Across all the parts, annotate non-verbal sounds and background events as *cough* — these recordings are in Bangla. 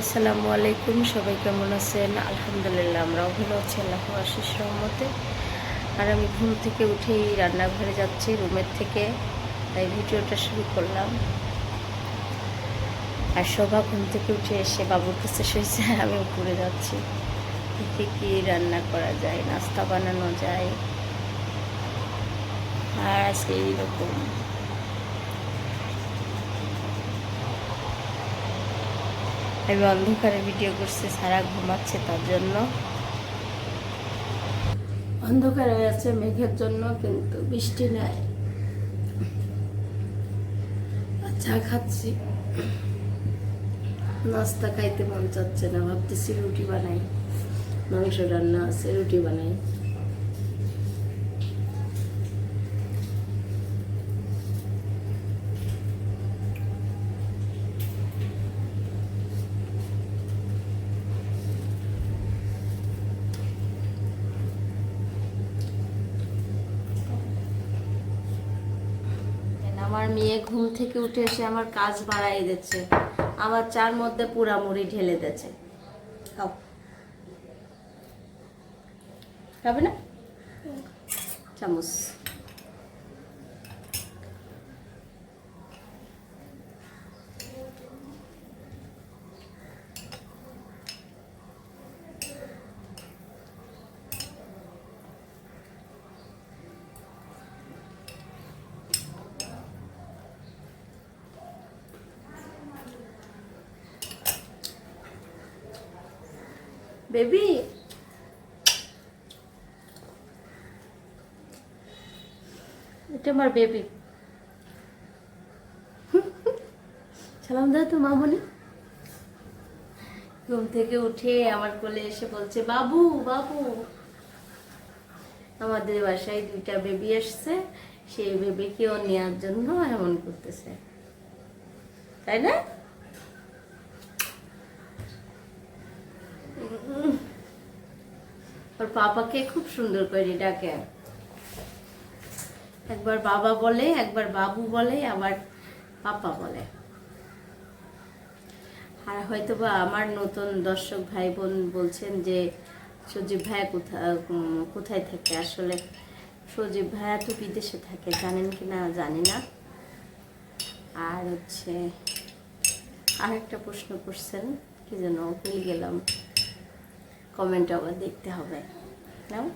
আসসালামু আলাইকুম, সবাই কেমন আছেন? আলহামদুলিল্লাহ, আমরাও ভালো আছি, আল্লাহ আশিস রহমতে। আর আমি ঘুম থেকে উঠেই রান্নাঘরে যাচ্ছি, রুমের থেকে। তাই ভিডিওটা শুরু করলাম। আর শোভা ঘুম থেকে উঠে এসে বাবুর কাছে শুয়েছে, আমি উপরে যাচ্ছি। দেখি কি রান্না করা যায়, নাস্তা বানানো যায়। আর আজকে এইরকম। আমি অন্ধকারে ভিডিও করছি, সারা ঘুমাচ্ছে তার জন্য। অন্ধকার হয়ে আছে মেঘের জন্য, কিন্তু বৃষ্টি নাই। চা খাচ্ছি। নাস্তা খাইতে মন চাচ্ছে না, ভাবতেছি রুটি বানাই। মাংস রান্না আছে, রুটি বানাই। আমার মেয়ে ঘুম থেকে উঠে এসে আমার কাজ বাড়াই দিচ্ছে। আমার চার মধ্যে পুরা মুড়ি ঢেলে দিচ্ছে খাবে না? চামচ। বেবি। এটা আমার বেবি। সালাম দাও তো মামনি ঘুম থেকে উঠে আমার কোলে এসে বলছে বাবু বাবু। আমাদের বাসায় দুইটা বেবি আসছে সেই বেবিকেও নেওয়ার জন্য এমন করতেছে। তাই না? পাপাকে খুব সুন্দর করে ডাকে। একবার বাবা বলে, একবার বাবু বলে, আবার পাপা বলে। আর হয়তো বা আমার নতুন দর্শক ভাই বোন বলছেন যে, সজীব ভাইয়া কোথায় কোথায় থাকে? আসলে সজীব ভাইয়া তো বিদেশে থাকে, জানেন কি না জানি না। আর হচ্ছে আর একটা প্রশ্ন করছেন, কি যেন ভুলে গেলাম। কমেন্ট আবার দেখতে হবে। নাও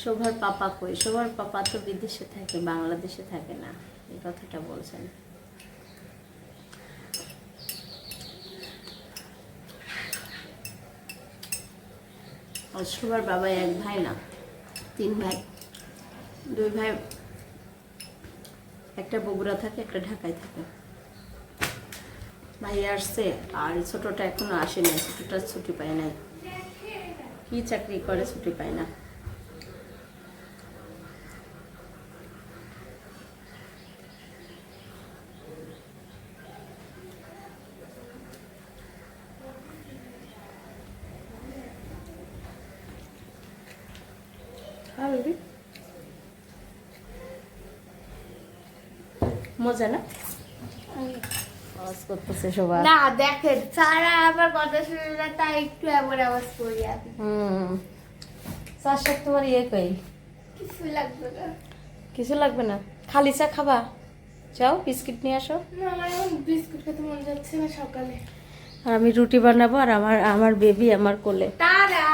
শোভার পাপা কই? শোভার পাপা তো বিদেশে থাকে, বাংলাদেশে থাকে না, এই কথাটা বলছেন। শোভার বাবা এক ভাই না, তিন ভাই। দুই ভাই, একটা বগুড়া থাকে, একটা ঢাকায় থাকে। ভাই আসছে আর ছোটটা এখনও আসে নাই ছোটটা ছুটি পায় নাই। কি চাকরি করে ছুটি পায় না। হ্যাঁ মজা না? আওয়াজ করতেছে সবার। না দেখেন সারা আমার কথা শুনে না তাই একটু এমন আওয়াজ করি আমি। হুম। চার তোমার ইয়ে কই? কিছু লাগবে না। কিছু লাগবে না? খালি চা খাবা? যাও বিস্কিট নিয়ে আসো। না আমার এখন বিস্কুট খেতে মন যাচ্ছে না সকালে। আর আমি রুটি বানাবো আর আমার আমার বেবি আমার কোলে। তারা!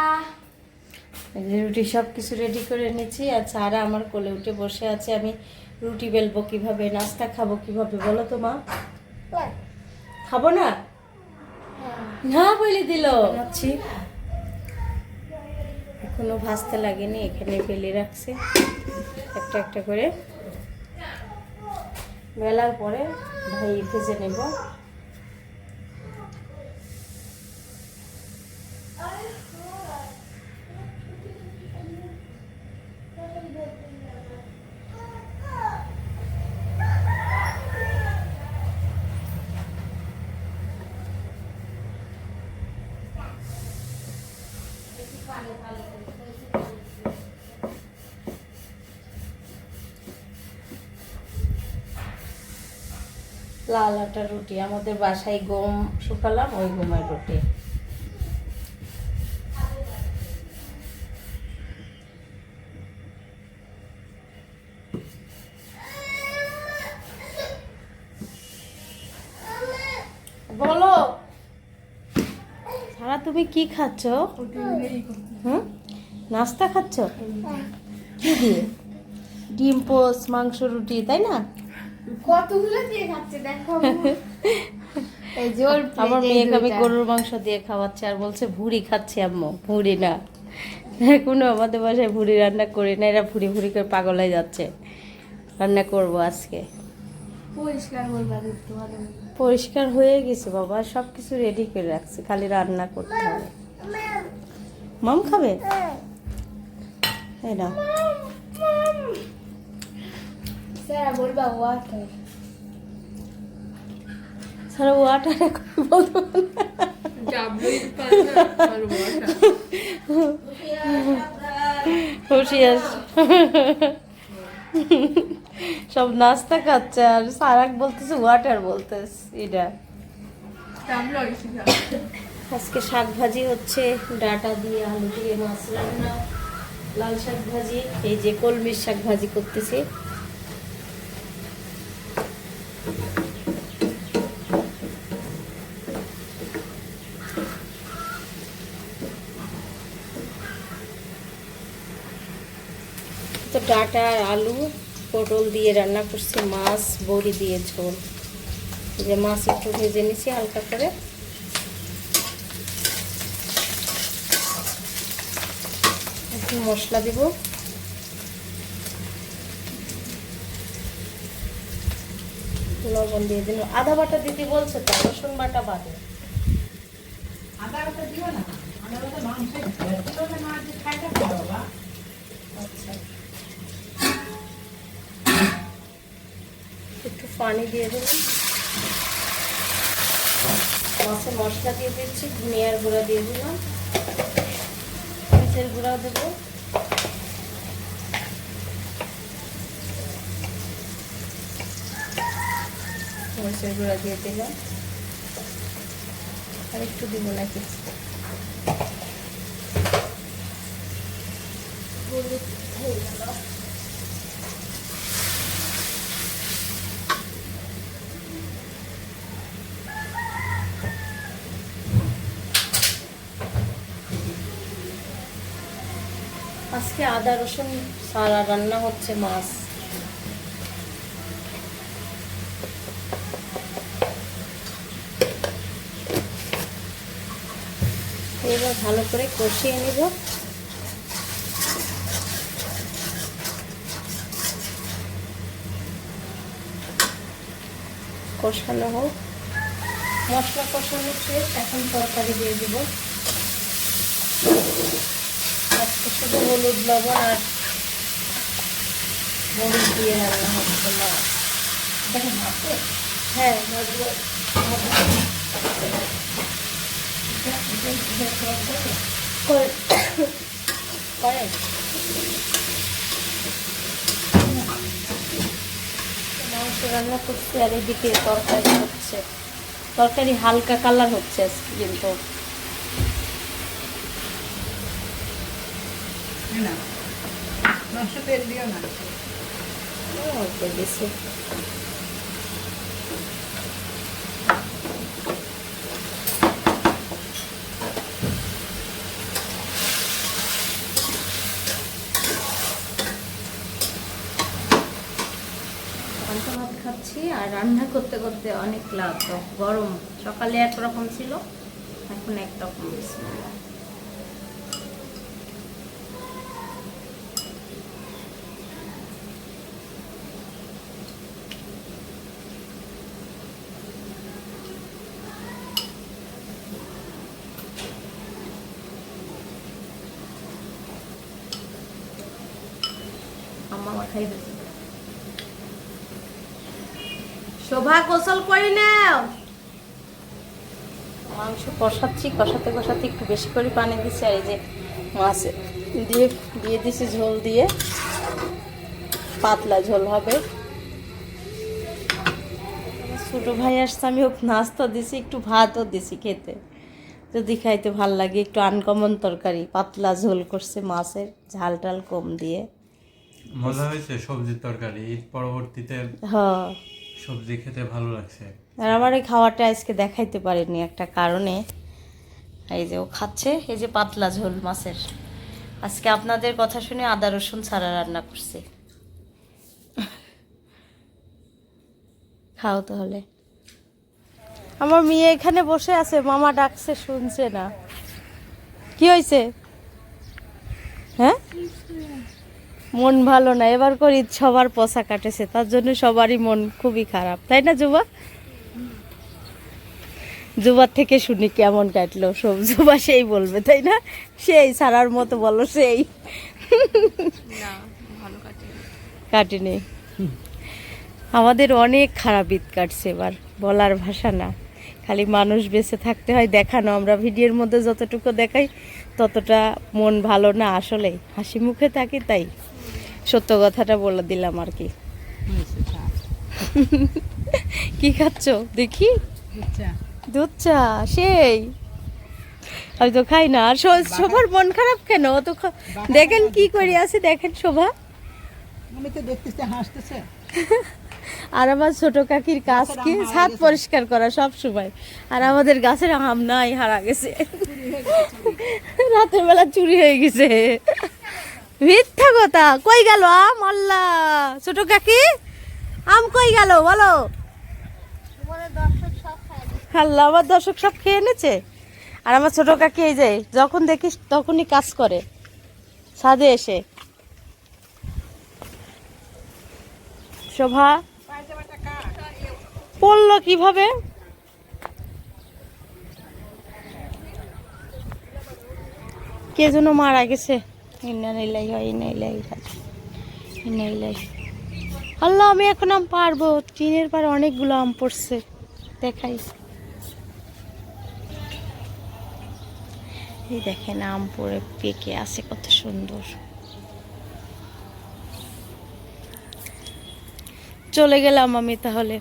রুটি সব কিছু রেডি করে নিয়েছি আর সারা আমার কোলে উঠে বসে আছে। আমি রুটি বেলবো কীভাবে নাস্তা খাব কীভাবে বলো তো মা। খাব না? না বলে দিল। ভাবছি এখনও ভাজতে লাগেনি এখানে ফেলে রাখছে। একটা একটা করে। বেলার পরে ভাই ভেজে নেব। লাল আটা রুটি। আমাদের বাসায় গম শুকালাম ওই গমের রুটি। বলো। সারা তুমি কি খাচ্ছ? হুম? নাস্তা খাচ্ছ? কি দিয়ে? ডিম পোস মাংস রুটি তাই না? কতগুলো দিয়ে খাচ্ছে? দেখো *laughs* এই জোর আমার মেয়েকে আমি গরুর মাংস দিয়ে খাওয়াচ্ছি আর বলছে ভুড়ি খাচ্ছি আম্মু ভুড়ি না। কোনো আমাদের বাসায় ভুড়ি রান্না করি না এরা ভুড়ি ভুড়ি করে পাগল হয়ে যাচ্ছে। রান্না করব আজকে। পরিষ্কার হয়ে গেছে বাবা সব কিছু রেডি করে রাখছি খালি রান্না করতে হবে। মাম খাবে? এই না হুঁশিয়ার। সব নাস্তা খাচ্ছে আর সারাক বলতেছে ওয়াটার বলতেছে, এটা। আজকে শাক ভাজি হচ্ছে, ডাটা দিয়ে আলু দিয়ে মাছ রান্না, লাল শাক ভাজি, এই যে কলমির শাক ভাজি করতেছি। ডাটা আর আলু, পটল দিয়ে রান্না করছি, মাছ, বড়ি দিয়ে ঝোল। যে মাছ একটু ভেজে নিছি হালকা করে। একটু মশলা দিব। লবণ দিয়ে দিন আদা বাটা দিতে বলছে তো, রসুন বাটা বাদে। আদা বাটা দিও না, আদা বাটা মাংস আচ্ছা। পানি দিয়ে দেবেন মাছের মশলা দিয়ে দিচ্ছি, ধনিয়ার গুঁড়া দিয়ে দিলাম। মরিচের গুঁড়া দেবো। মরিচের গুঁড়া দিয়ে দিলাম। আর একটু দিব নাকি? হয়ে গেল। আজকে আদা, রসুন সারা রান্না হচ্ছে মাছ। এবার ভালো করে কষিয়ে নিব। কষানো হোক। মশলা কষানো শেষ, এখন তরকারি দিয়ে দিব। শুধু হলুদ লবণ আর মরিচ দিয়ে রান্না হচ্ছে মাছ হ্যাঁ মাংস রান্না করছি আর এদিকে তরকারি হচ্ছে। তরকারি হালকা কালার হচ্ছে আজকে কিন্তু। তেল দিও না। অল্প দিছি খাচ্ছি আর রান্না করতে করতে অনেক ক্লান্ত, গরম। সকালে একরকম ছিল, এখন একরকম। বিসমিল্লাহ। শোভা গোসল করি নাও। মাংস কষাচ্ছি, কষাতে কষাতে একটু বেশি করে পানি দিচ্ছি আর এই যে মাছ দিয়ে দিয়ে দিছি ঝোল দিয়ে। পাতলা ঝোল হবে। ছোট ভাই আসছে, আমি ওকে নাস্তা দিছি, একটু ভাতও দিছি খেতে। যদি খাইতে ভালো লাগে, একটু আনকমন তরকারি, পাতলা ঝোল করছে মাছের ঝাল টাল কম দিয়ে। মজা হয়েছে সবজির তরকারি ঈদ পরবর্তীতে হ সবজি খেতে ভালো লাগছে। আর আমার এই খাওয়াটা আজকে দেখাইতে পারিনি একটা কারণে। এই যে ও খাচ্ছে এই যে পাতলা ঝোল মাছের। আজকে আপনাদের কথা শুনে আদা রসুন ছাড়া রান্না করছি। খাও তাহলে। আমার মেয়ে এখানে বসে আছে মামা ডাকছে শুনছে না। কি হয়েছে? হ্যাঁ? মন ভালো না এবার করি সবার পচা কাটেছে তার জন্য সবারই মন খুবই খারাপ তাই না যুবা? জুবার থেকে শুনি কেমন কাটলো সব জুবা সেই বলবে তাই না? সেই সারার মতো বলো সেই। কাটেনি। আমাদের অনেক খারাপ ঈদ কাটছে এবার বলার ভাষা না। খালি মানুষ বেঁচে থাকতে হয় দেখানো আমরা ভিডিওর মধ্যে যতটুকু দেখাই ততটা মন ভালো না আসলে হাসি মুখে থাকি তাই। সত্য কথাটা বলে দিলাম আর কি। *laughs* কি খাচ্ছ? দেখি দুধ চা। সেই। আমি তো খাই না। আর শোভার মন খারাপ কেন? তো দেখেন কি করে আছে দেখেন শোভা। আমি তো দেখতেছি হাসতেছে। *laughs* আর আমার ছোট কাকির কাজ কি? ছাদ পরিষ্কার করা সব সময়। আর আমাদের গাছের আম নাই হারা গেছে। রাতের বেলা চুরি হয়ে গেছে। মিথ্যা কথা। কই গেল আম? ছোট কাকি, আম কই গেল? বলো। আল্লাহ, আমার দর্শক সব খেয়ে এনেছে? আর আমার ছোট কাকি এই যে, যখন দেখিস তখনই কাজ করে। ছাদে এসে। শোভা, পড়ল কীভাবে? কে যেন মারা গেছে। ইন্না নিলাই হয় আল্লাহ, আমি এখন আম পারব। টিনের পার অনেকগুলো আম পড়ছে। দেখাই। এই দেখেন, আম পরে পেকে আছে, কত সুন্দর। চলে গেলাম আমি তাহলে।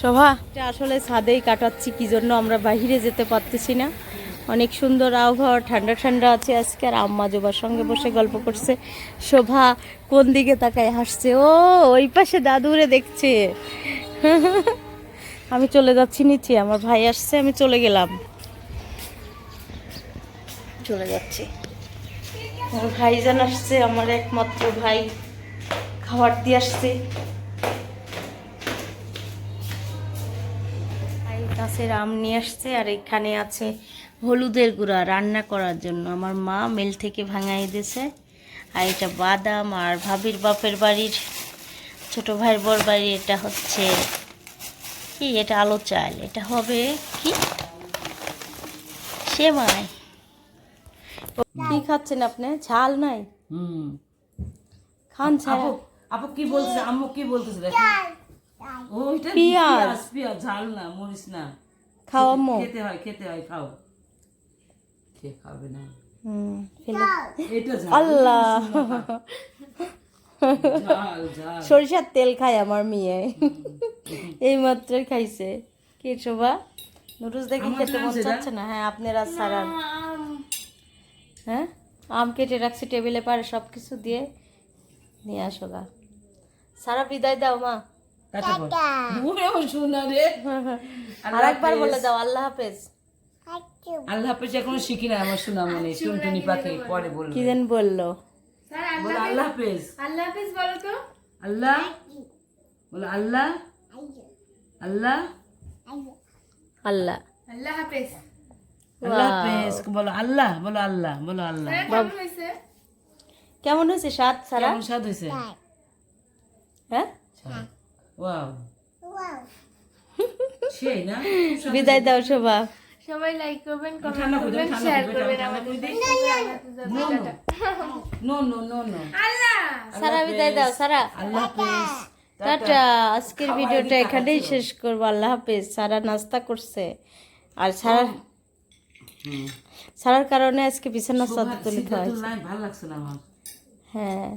শোভা, আসলে ছাদেই কাটাচ্ছি, কি জন্য আমরা বাইরে যেতে পারতেছি না। অনেক সুন্দর আবহাওয়া, ঠান্ডা ঠান্ডা আছে আজকে, আর আম্মা জোবার সঙ্গে বসে গল্প করছে। শোভা কোন দিকে তাকায় হাসছে, ও, ওই পাশে দাদুরে দেখছে। *laughs* আমি চলে যাচ্ছি নিচে, আমার ভাই আসছে, আমি চলে গেলাম। চলে যাচ্ছি। আমার ভাইজান আসছে, আমার একমাত্র ভাই খাবার দিয়ে আসছে। গাছের আম নিয়ে আসছে, আর এখানে আছে হলুদের গুঁড়া রান্না করার জন্য। আমার মা মেল থেকে ভাঙাই দিয়েছে। আর এটা বাদাম আর ভাবির বাপের বাড়ির ছোট ভাইয়ের বর বাড়ি এটা হচ্ছে কি? এটা আলো চাল। এটা হবে কি? সেমাই কি খাচ্ছেন আপনি? ঝাল নাই? হুম। খান আপু আপু কি বলছে? আম্মু কি বলতেছে ওইটা পেঁয়াজ। পেঁয়াজ ঝাল না মরিস না। খাওয়া মো খেতে হয় খেতে হয় খাও। কে খাবে না। আল্লাহ। সরিষার তেল খায় আমার মেয়ে। এই মাত্রই খাইছে। কি শোভা? নুডলস দেখে খেতে মন চাচ্ছে না? হ্যাঁ আপনারা সারার। হ্যাঁ? আম কেটে রাখছি টেবিলে পারে সব কিছু দিয়ে। নিয়ে আসো গা। সারা বিদায় দাও মা। শোনা রে। আর একবার বলে দাও আল্লাহ হাফেজ। আল্লাহ হাফেজ এখনও শিখি না আমার শোনা মনে। টুনটুনি পাখি পরে বলবে। কি যেন বলল? বলো আল্লাহ হাফেজ। আল্লাহ হাফিজ বলো তো। আল্লাহ? বলো আল্লাহ? আল্লাহ? আল্লাহ। আল্লাহ হাফিজ। আল্লাহ হাফেজ বলো আল্লাহ বলো আল্লাহ বলো আল্লাহ। কেমন হয়েছে? স্বাদ সারা? কেমন স্বাদ হয়েছে? হ্যাঁ? ওয়াও। সেই না? বিদায় দাও শোভা। সবাই লাইক করবেন কমেন্ট করবেন শেয়ার করবেন আমাদের no no no no Allah সারা বিদায় দাও সারা। আল্লাহ হাফেজ। টাটা। আজকের ভিডিওটা এখানেই শেষ করব আল্লাহ হাফেজ। সারা নাস্তা করছে। আর সারা সারার কারণে আজকে বিছানা চাদর তুলিতে হয় ভালো লাগছে না আমার। হ্যাঁ।